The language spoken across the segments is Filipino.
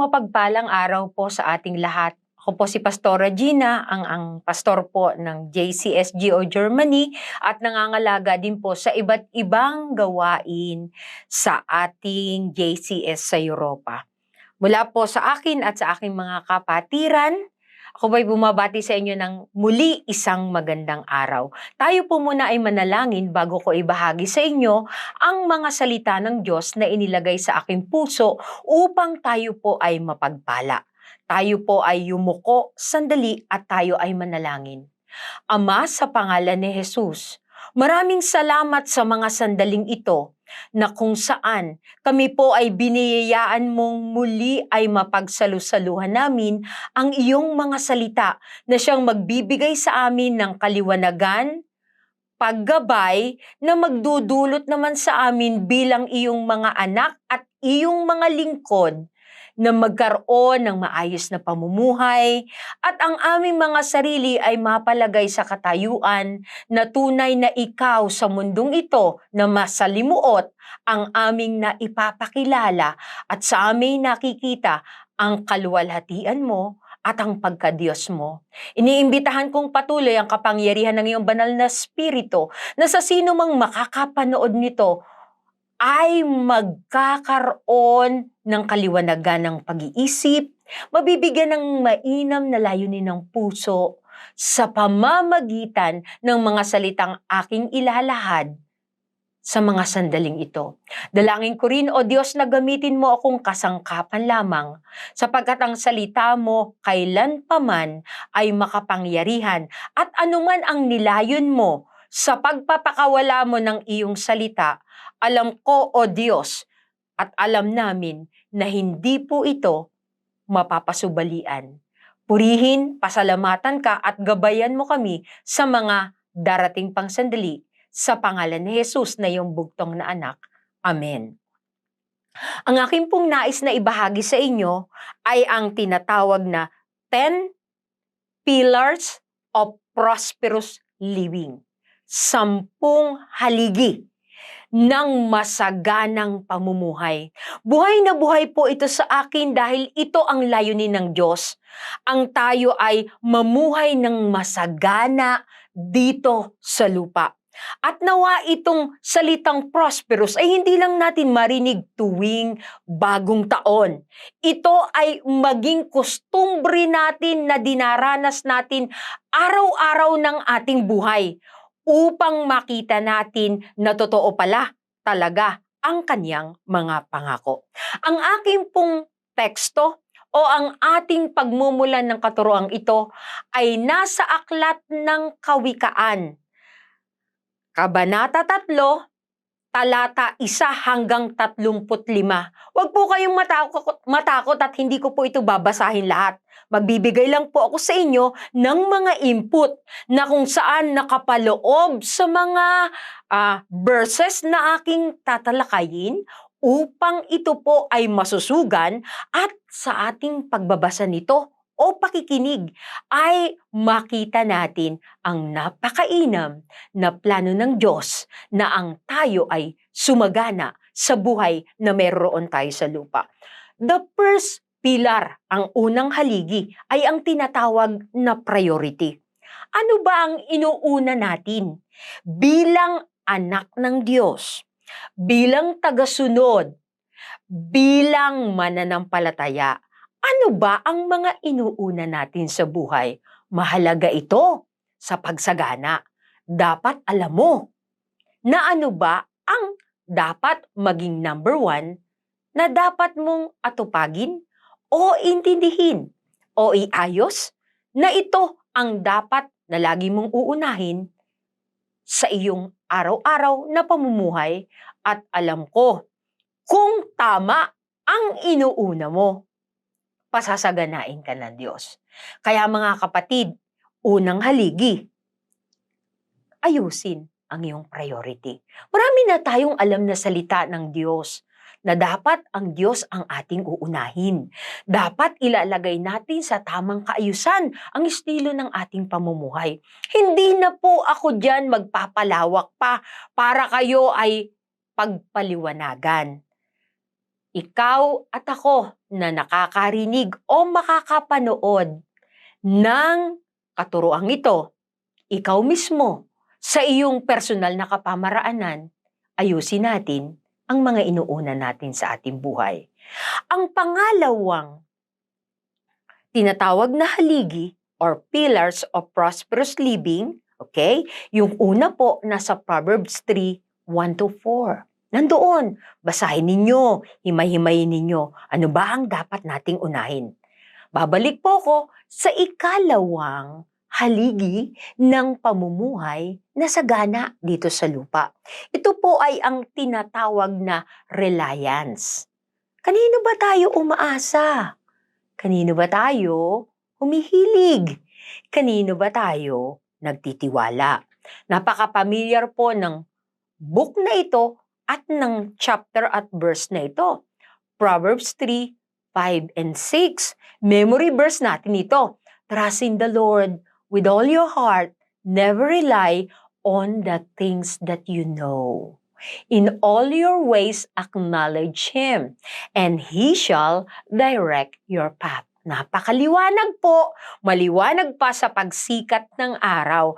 Mapagpalang araw po sa ating lahat. Ako po si Pastora Gina, ang, ang pastor po ng JCSGO Germany at nangangalaga din po sa iba't ibang gawain sa ating JCS sa Europa. Mula po sa akin at sa aking mga kapatiran, ako ba'y bumabati sa inyo ng muli isang magandang araw. Tayo po muna ay manalangin bago ko ibahagi sa inyo ang mga salita ng Diyos na inilagay sa aking puso upang tayo po ay mapagpala. Tayo po ay yumuko sandali at tayo ay manalangin. Ama, sa pangalan ni Jesus, maraming salamat sa mga sandaling ito na kung saan kami po ay biniyayaan mong muli ay mapagsalusaluhan namin ang iyong mga salita na siyang magbibigay sa amin ng kaliwanagan, paggabay na magdudulot naman sa amin bilang iyong mga anak at iyong mga lingkod na magkaroon ng maayos na pamumuhay at ang aming mga sarili ay mapalagay sa katayuan na tunay na ikaw sa mundong ito na masalimuot ang aming naipapakilala at sa aming nakikita ang kaluwalhatian mo at ang pagkadiyos mo. Iniimbitahan kong patuloy ang kapangyarihan ng iyong banal na spirito na sa sino mang makakapanood nito ay magkakaroon ng kaliwanagan ng pag-iisip, mabibigyan ng mainam na layunin ng puso sa pamamagitan ng mga salitang aking ilalahad sa mga sandaling ito. Dalangin ko rin, O Diyos, na gamitin mo akong kasangkapan lamang, sapagkat ang salita mo kailan paman ay makapangyarihan at anuman ang nilayon mo sa pagpapakawala mo ng iyong salita, alam ko, O Diyos, at alam namin na hindi po ito mapapasubalian. Purihin, pasalamatan ka at gabayan mo kami sa mga darating pang sandali sa pangalan ni Jesus na iyong bugtong na anak. Amen. Ang aking pong nais na ibahagi sa inyo ay ang tinatawag na 10 Pillars of Prosperous Living. Sampung haligi ng masaganang pamumuhay. Buhay na buhay po ito sa akin dahil ito ang layunin ng Diyos. Ang tayo ay mamuhay ng masagana dito sa lupa. At nawa itong salitang prosperous ay hindi lang natin marinig tuwing bagong taon. Ito ay maging kustumbre natin na dinaranas natin araw-araw ng ating buhay upang makita natin na totoo pala talaga ang kanyang mga pangako. Ang aking pong teksto o ang ating pagmumulan ng katuroang ito ay nasa aklat ng kawikaan. Kabanata 3, talata 1 hanggang 35. Huwag po kayong matakot, at hindi ko po ito babasahin lahat. Magbibigay lang po ako sa inyo ng mga input na kung saan nakapaloob sa mga uh, verses na aking tatalakayin upang ito po ay masusugan at sa ating pagbabasa nito o pakikinig ay makita natin ang napakainam na plano ng Diyos na ang tayo ay sumagana sa buhay na meron tayo sa lupa. The first pillar, ang unang haligi, ay ang tinatawag na priority. Ano ba ang inuuna natin bilang anak ng Diyos, bilang tagasunod, bilang mananampalataya? Ano ba ang mga inuuna natin sa buhay? Mahalaga ito sa pagsagana. Dapat alam mo na ano ba ang dapat maging number one na dapat mong atupagin o intindihin o iayos na ito ang dapat na lagi mong uunahin sa iyong araw-araw na pamumuhay at alam ko kung tama ang inuuna mo pasasaganain ka ng Diyos. Kaya mga kapatid, unang haligi, ayusin ang iyong priority. Marami na tayong alam na salita ng Diyos na dapat ang Diyos ang ating uunahin. Dapat ilalagay natin sa tamang kaayusan ang estilo ng ating pamumuhay. Hindi na po ako dyan magpapalawak pa para kayo ay pagpaliwanagan. Ikaw at ako na nakakarinig o makakapanood ng katuroang ito, ikaw mismo sa iyong personal na kapamaraanan, ayusin natin ang mga inuuna natin sa ating buhay. Ang pangalawang tinatawag na haligi or pillars of prosperous living, okay? Yung una po nasa Proverbs 3, 1 to 4. Nandoon, basahin ninyo, himay-himayin ninyo, ano ba ang dapat nating unahin. Babalik po ko sa ikalawang haligi ng pamumuhay na sagana dito sa lupa. Ito po ay ang tinatawag na reliance. Kanino ba tayo umaasa? Kanino ba tayo humihilig? Kanino ba tayo nagtitiwala? Napaka-familiar po ng book na ito at ng chapter at verse na ito. Proverbs 3, 5, and 6. Memory verse natin ito. Trust in the Lord with all your heart. Never rely on the things that you know. In all your ways, acknowledge Him, and He shall direct your path. Napakaliwanag po, maliwanag pa sa pagsikat ng araw.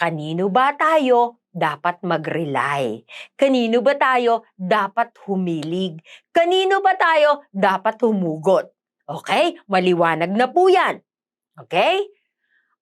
Kanino ba tayo dapat mag-rely? Kanino ba tayo dapat humilig? Kanino ba tayo dapat humugot? Okay? Maliwanag na po yan. Okay?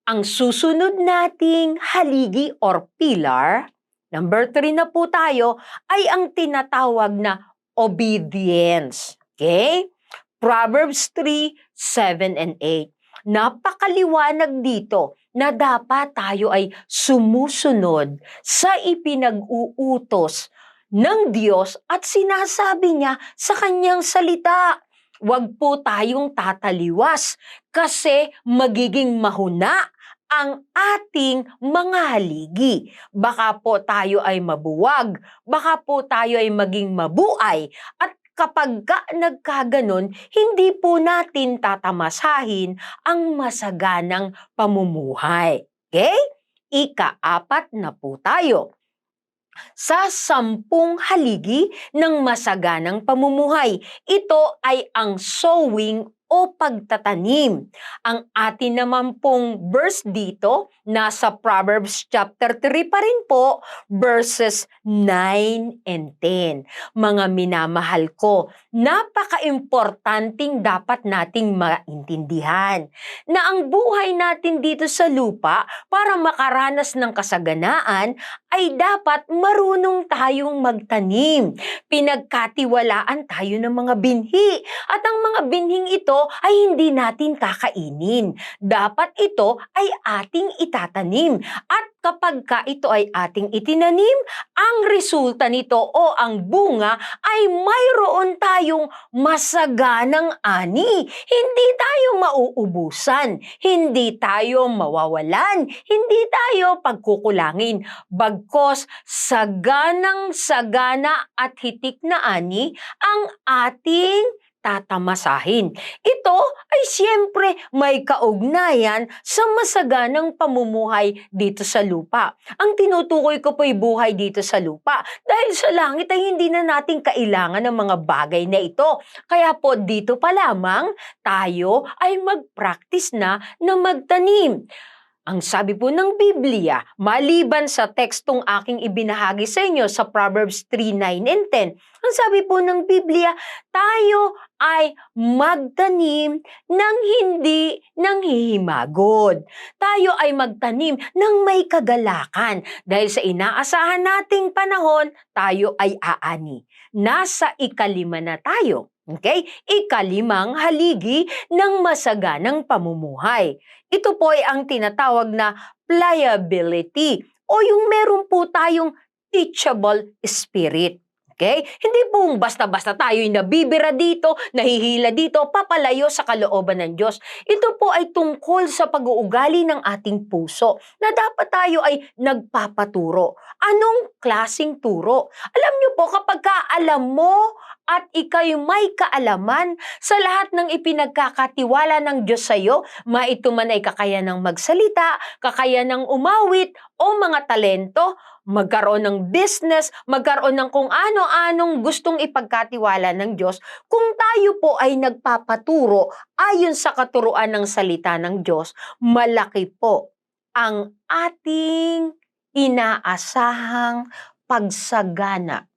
Ang susunod nating haligi or pillar, number three na po tayo, ay ang tinatawag na obedience. Okay? Proverbs 3, 7, and 8. Napakaliwanag dito na dapat tayo ay sumusunod sa ipinag-uutos ng Diyos at sinasabi niya sa kanyang salita. Huwag po tayong tataliwas kasi magiging mahuna ang ating mga haligi. Baka po tayo ay mabuwag, baka po tayo ay maging mabuay at kapag ka nagkaganon, hindi po natin tatamasahin ang masaganang pamumuhay. Okay? Ika-apat na po tayo. Sa sampung haligi ng masaganang pamumuhay, ito ay ang sowing o pagtatanim. Ang atin naman pong verse dito, nasa Proverbs chapter 3 pa rin po, verses 9 and 10. Mga minamahal ko, napaka-importanting dapat nating maintindihan na ang buhay natin dito sa lupa para makaranas ng kasaganaan ay dapat marunong tayong magtanim. Pinagkatiwalaan tayo ng mga binhi at ang mga binhing ito ay hindi natin kakainin. Dapat ito ay ating itatanim. At kapag ka ito ay ating itinanim, ang resulta nito o ang bunga ay mayroon tayong masaganang ani. Hindi tayo mauubusan, hindi tayo mawawalan, hindi tayo pagkukulangin. Bagkos saganang sagana at hitik na ani ang ating tatamasahin. Ito ay siyempre may kaugnayan sa masaganang pamumuhay dito sa lupa. Ang tinutukoy ko po ay buhay dito sa lupa. Dahil sa langit ay hindi na natin kailangan ng mga bagay na ito. Kaya po dito pa lamang tayo ay mag-practice na na magtanim. Ang sabi po ng Biblia, maliban sa tekstong aking ibinahagi sa inyo sa Proverbs 3, 9, and 10, ang sabi po ng Biblia, tayo ay magtanim ng hindi nanghihimagod. Tayo ay magtanim ng may kagalakan dahil sa inaasahan nating panahon, tayo ay aani. Nasa ikalima na tayo. Okay? Ikalimang haligi ng masaganang pamumuhay. Ito po ay ang tinatawag na pliability o yung meron po tayong teachable spirit. Okay? Hindi pong basta-basta tayo nabibira dito, nahihila dito, papalayo sa kalooban ng Diyos. Ito po ay tungkol sa pag-uugali ng ating puso na dapat tayo ay nagpapaturo. Anong klasing turo? Alam niyo po, kapag ka alam mo at ikay may kaalaman sa lahat ng ipinagkakatiwala ng Diyos sa iyo, maito man ay kakayanang magsalita, kakayanang umawit, o mga talento, magkaroon ng business, magkaroon ng kung ano-anong gustong ipagkatiwala ng Diyos, kung tayo po ay nagpapaturo ayon sa katuruan ng salita ng Diyos, malaki po ang ating inaasahang pagsagana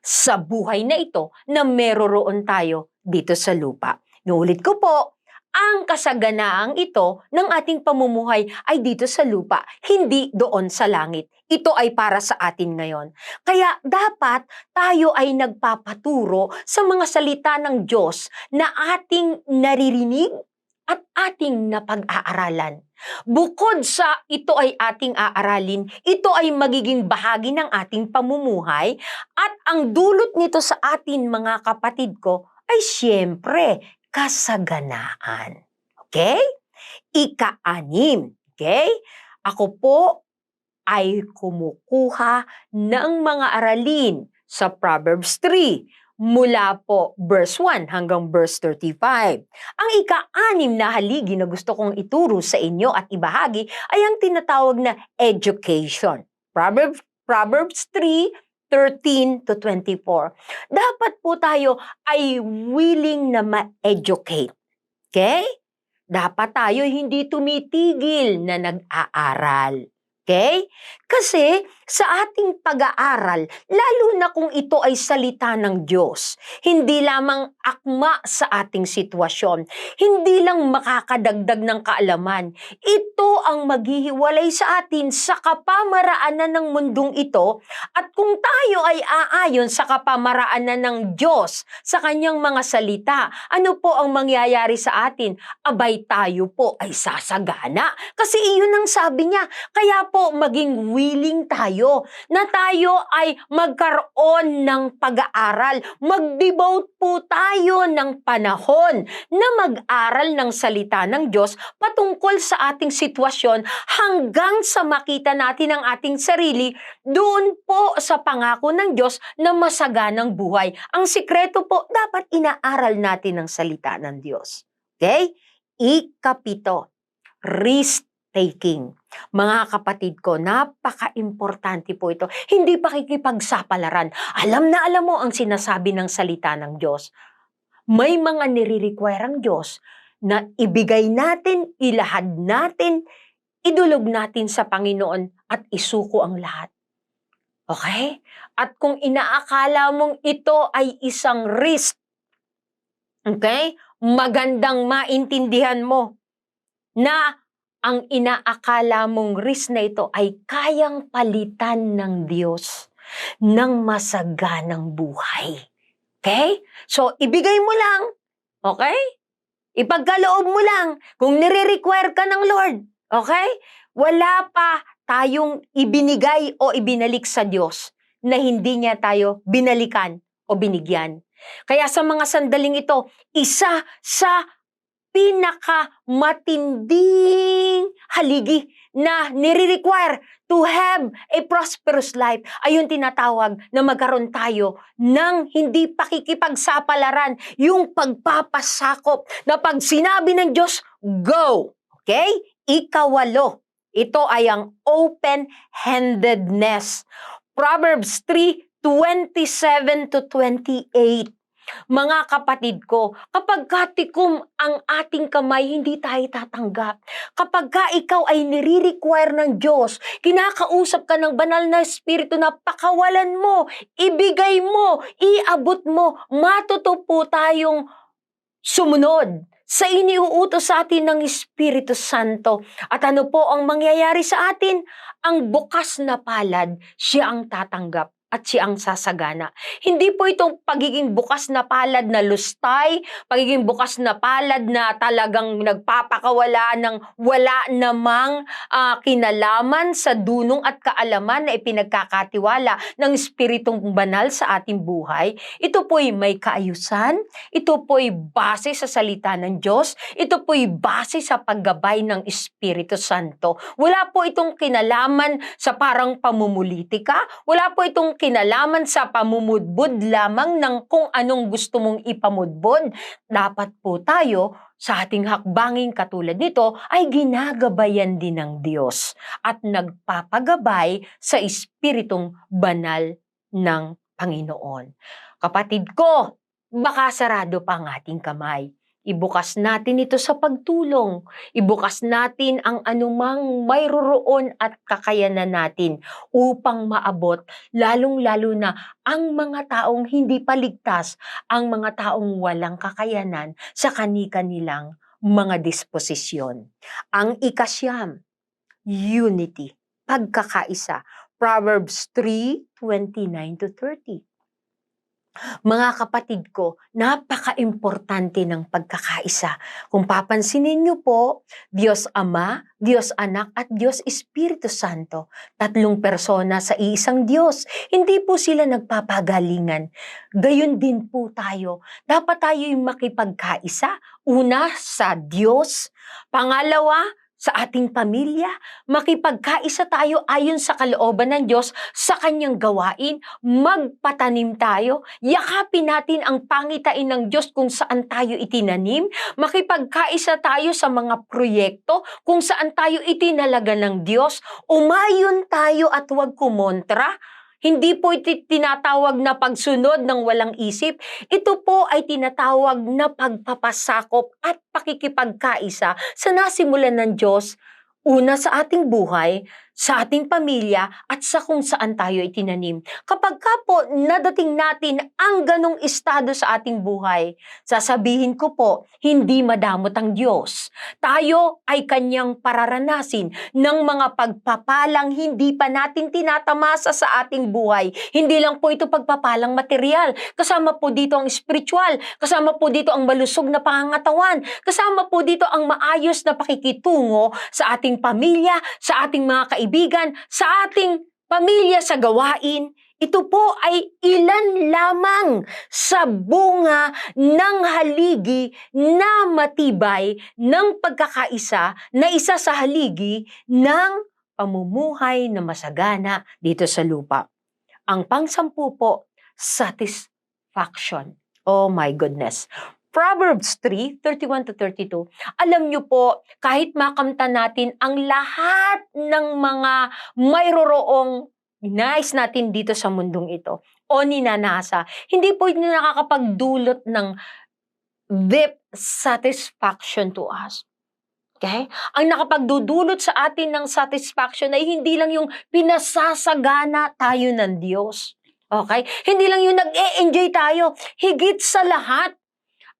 sa buhay na ito na meroroon tayo dito sa lupa. Nuulit ko po, ang kasaganaang ito ng ating pamumuhay ay dito sa lupa, hindi doon sa langit. Ito ay para sa atin ngayon. Kaya dapat tayo ay nagpapaturo sa mga salita ng Diyos na ating naririnig at ating napag-aaralan. Bukod sa ito ay ating aaralin, ito ay magiging bahagi ng ating pamumuhay at ang dulot nito sa atin mga kapatid ko ay siyempre kasaganaan. Okay? Ika-anim. Okay? Ako po ay kumukuha ng mga aralin sa Proverbs 3 mula po verse 1 hanggang verse 35. Ang ika-anim na haligi na gusto kong ituro sa inyo at ibahagi ay ang tinatawag na education. Proverbs, Proverbs 3, 13 to 24. Dapat po tayo ay willing na ma-educate. Okay? Dapat tayo hindi tumitigil na nag-aaral. Okay? Kasi sa ating pag-aaral, lalo na kung ito ay salita ng Diyos, hindi lamang akma sa ating sitwasyon, hindi lang makakadagdag ng kaalaman, ito ang maghihiwalay sa atin sa kapamaraanan ng mundong ito at kung tayo ay aayon sa kapamaraanan ng Diyos sa kanyang mga salita, ano po ang mangyayari sa atin? Abay tayo po ay sasagana. Kasi iyon ang sabi niya. Kaya po maging willing tayo na tayo ay magkaroon ng pag-aaral. Mag-devote po tayo ng panahon na mag-aral ng salita ng Diyos patungkol sa ating sitwasyon hanggang sa makita natin ang ating sarili doon po sa pangako ng Diyos na masaganang buhay. Ang sikreto po, dapat inaaral natin ang salita ng Diyos. Okay? Ikapito, risk taking. Mga kapatid ko, napaka-importante po ito. Hindi pakikipagsapalaran. Alam na alam mo ang sinasabi ng salita ng Diyos. May mga nire-require ang Diyos na ibigay natin, ilahad natin, idulog natin sa Panginoon at isuko ang lahat. Okay? At kung inaakala mong ito ay isang risk, okay? Magandang maintindihan mo na ang inaakala mong risk na ito ay kayang palitan ng Diyos ng masaganang buhay. Okay? So, ibigay mo lang. Okay? Ipagkaloob mo lang kung nire-require ka ng Lord. Okay? Wala pa tayong ibinigay o ibinalik sa Diyos na hindi niya tayo binalikan o binigyan. Kaya sa mga sandaling ito, isa sa pinaka matinding haligi na nire-require to have a prosperous life ay yung tinatawag na magkaroon tayo ng hindi pakikipagsapalaran, yung pagpapasakop na pag sinabi ng Diyos, go! Okay? Ikawalo. Ito ay ang open-handedness. Proverbs 3, 27 to 28. Mga kapatid ko, kapag katikom ang ating kamay, hindi tayo tatanggap. Kapag ka ikaw ay nire-require ng Diyos, kinakausap ka ng banal na Espiritu na pakawalan mo, ibigay mo, iabot mo, matuto tayong sumunod sa iniuutos sa atin ng Espiritu Santo. At ano po ang mangyayari sa atin? Ang bukas na palad, siya ang tatanggap at siya ang sasagana. Hindi po itong pagiging bukas na palad na lustay, pagiging bukas na palad na talagang nagpapakawala ng wala namang uh, kinalaman sa dunong at kaalaman na ipinagkakatiwala ng Espiritong Banal sa ating buhay. Ito po'y may kaayusan, ito po'y base sa salita ng Diyos, ito po'y base sa paggabay ng Espiritu Santo. Wala po itong kinalaman sa parang pamumulitika, wala po itong kinalaman sa pamumudbud lamang ng kung anong gusto mong ipamudbud. Dapat po tayo sa ating hakbanging katulad nito ay ginagabayan din ng Diyos at nagpapagabay sa Espiritong banal ng Panginoon. Kapatid ko, baka sarado pa ang ating kamay. Ibukas natin ito sa pagtulong. Ibukas natin ang anumang mayroon at kakayanan natin upang maabot lalong-lalo na ang mga taong hindi paligtas, ang mga taong walang kakayanan sa kani-kanilang mga disposisyon. Ang ikasyam, unity, pagkakaisa. Proverbs 3, 29 to 30. Mga kapatid ko, napaka-importante ng pagkakaisa. Kung papansinin niyo po, Diyos Ama, Diyos Anak at Diyos Espiritu Santo, tatlong persona sa isang Diyos. Hindi po sila nagpapagalingan. Gayon din po tayo. Dapat tayo yung makipagkaisa. Una, sa Diyos. Pangalawa, sa ating pamilya, makipagkaisa tayo ayon sa kalooban ng Diyos sa kanyang gawain, magpatanim tayo, yakapin natin ang pangitain ng Diyos kung saan tayo itinanim, makipagkaisa tayo sa mga proyekto kung saan tayo itinalaga ng Diyos, umayon tayo at huwag kumontra, hindi po ito tinatawag na pagsunod ng walang isip. Ito po ay tinatawag na pagpapasakop at pakikipagkaisa sa nasimulan ng Diyos una sa ating buhay, sa ating pamilya, at sa kung saan tayo itinanim. Kapag ka po nadating natin ang ganong estado sa ating buhay, sasabihin ko po, hindi madamot ang Diyos. Tayo ay kanyang pararanasin ng mga pagpapalang hindi pa natin tinatamasa sa ating buhay. Hindi lang po ito pagpapalang material. Kasama po dito ang spiritual. Kasama po dito ang malusog na pangangatawan. Kasama po dito ang maayos na pakikitungo sa ating pamilya, sa ating mga kaibigan, sa ating pamilya sa gawain. Ito po ay ilan lamang sa bunga ng haligi na matibay ng pagkakaisa na isa sa haligi ng pamumuhay na masagana dito sa lupa. Ang pangsampu po, satisfaction. Oh my goodness. Proverbs 3, 31 to 32. Alam niyo po, kahit makamta natin ang lahat ng mga mayroong nais natin dito sa mundong ito o ninanasa, hindi po ito nakakapagdulot ng deep satisfaction to us. Okay? Ang nakapagdudulot sa atin ng satisfaction ay hindi lang yung pinasasagana tayo ng Diyos. Okay? Hindi lang yung nag-e-enjoy tayo. Higit sa lahat,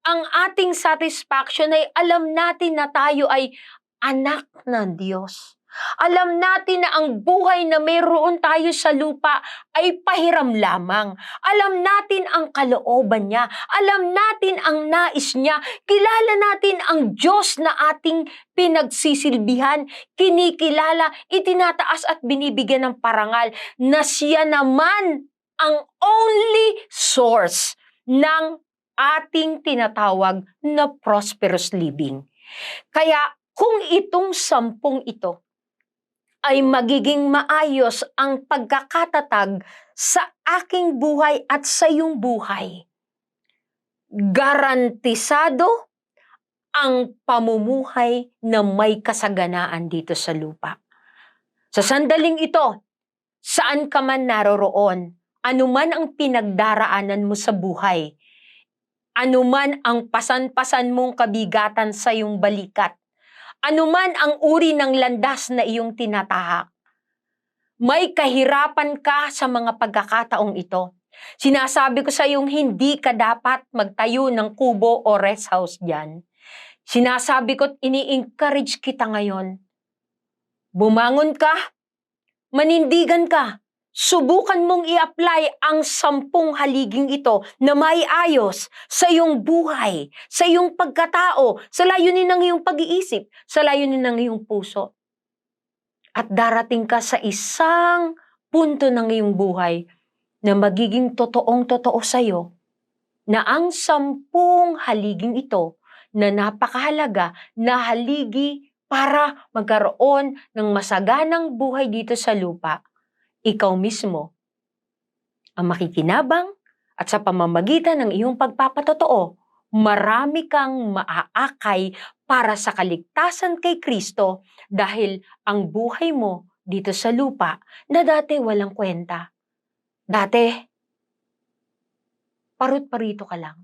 ang ating satisfaction ay alam natin na tayo ay anak ng Diyos. Alam natin na ang buhay na mayroon tayo sa lupa ay pahiram lamang. Alam natin ang kalooban niya. Alam natin ang nais niya. Kilala natin ang Diyos na ating pinagsisilbihan, kinikilala, itinataas at binibigyan ng parangal na siya naman ang only source ng ating tinatawag na prosperous living. Kaya kung itong sampung ito ay magiging maayos ang pagkakatatag sa aking buhay at sa iyong buhay, garantisado ang pamumuhay na may kasaganaan dito sa lupa. Sa sandaling ito, saan ka man naroroon, anuman ang pinagdaraanan mo sa buhay, anuman ang pasan-pasan mong kabigatan sa iyong balikat, anuman ang uri ng landas na iyong tinatahak, may kahirapan ka sa mga pagkakataong ito. Sinasabi ko sa iyong hindi ka dapat magtayo ng kubo o rest house dyan. Sinasabi ko at ini-encourage kita ngayon. Bumangon ka, manindigan ka, subukan mong i-apply ang sampung haliging ito na may ayos sa iyong buhay, sa iyong pagkatao, sa layunin ng iyong pag-iisip, sa layunin ng iyong puso. At darating ka sa isang punto ng iyong buhay na magiging totoong totoo sa iyo na ang sampung haliging ito na napakahalaga na haligi para magkaroon ng masaganang buhay dito sa lupa, ikaw mismo ang makikinabang at sa pamamagitan ng iyong pagpapatotoo, marami kang maaakay para sa kaligtasan kay Kristo dahil ang buhay mo dito sa lupa na dati walang kwenta. Dati, parut-parito ka lang.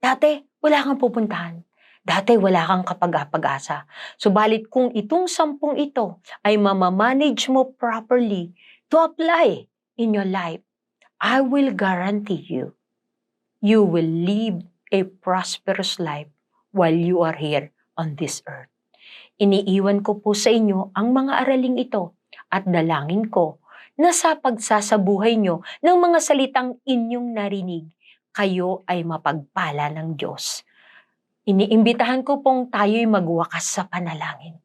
Dati, wala kang pupuntahan. Dati, wala kang kapag-apag-asa. Subalit kung itong sampung ito ay mamamanage mo properly to apply in your life, I will guarantee you, you will live a prosperous life while you are here on this earth. Iniiwan ko po sa inyo ang mga araling ito at dalangin ko na sa pagsasabuhay nyo ng mga salitang inyong narinig, kayo ay mapagpala ng Diyos. Iniimbitahan ko pong tayo'y magwakas sa panalangin.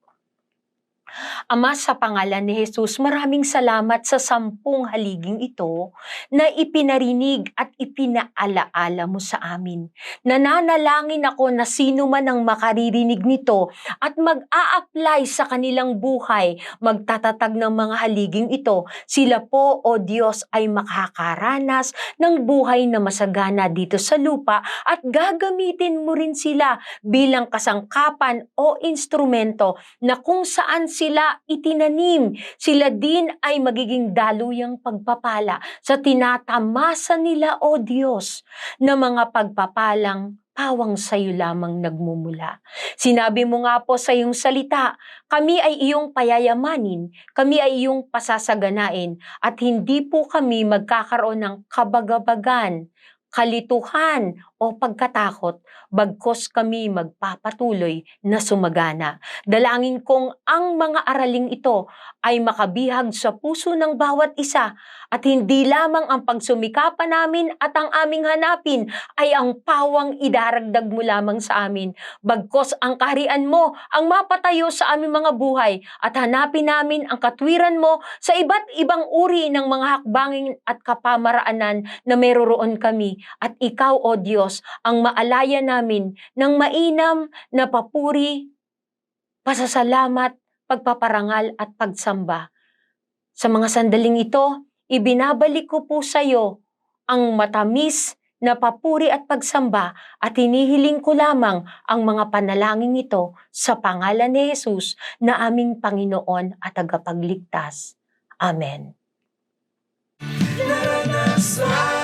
Ama, sa pangalan ni Jesus, maraming salamat sa sampung haliging ito na ipinarinig at ipinaalaala mo sa amin. Nananalangin ako na sino man ang makaririnig nito at mag-a-apply sa kanilang buhay, magtatatag ng mga haliging ito, sila po, o Diyos, ay makakaranas ng buhay na masagana dito sa lupa at gagamitin mo rin sila bilang kasangkapan o instrumento na kung saan sila itinanim, sila din ay magiging daluyang pagpapala sa tinatamasa nila, O Diyos, na mga pagpapalang pawang sa'yo lamang nagmumula. Sinabi mo nga po sa iyong salita, kami ay iyong payayamanin, kami ay iyong pasasaganain, at hindi po kami magkakaroon ng kabagabagan, kalituhan o pagkatakot, bagkos kami magpapatuloy na sumagana. Dalangin kong ang mga araling ito ay makabihag sa puso ng bawat isa at hindi lamang ang pagsumikapan namin at ang aming hanapin ay ang pawang idaragdag mo lamang sa amin. Bagkos ang kaharian mo ang mapatayo sa aming mga buhay at hanapin namin ang katwiran mo sa iba't ibang uri ng mga hakbangin at kapamaraanan na meroroon kami at ikaw, O Diyos, ang maalaya namin ng mainam na papuri, pasasalamat, pagpaparangal at pagsamba. Sa mga sandaling ito, ibinabalik ko po sa iyo ang matamis na papuri at pagsamba at hinihiling ko lamang ang mga panalangin ito sa pangalan ni Jesus na aming Panginoon at tagapagligtas. Amen. Naranasan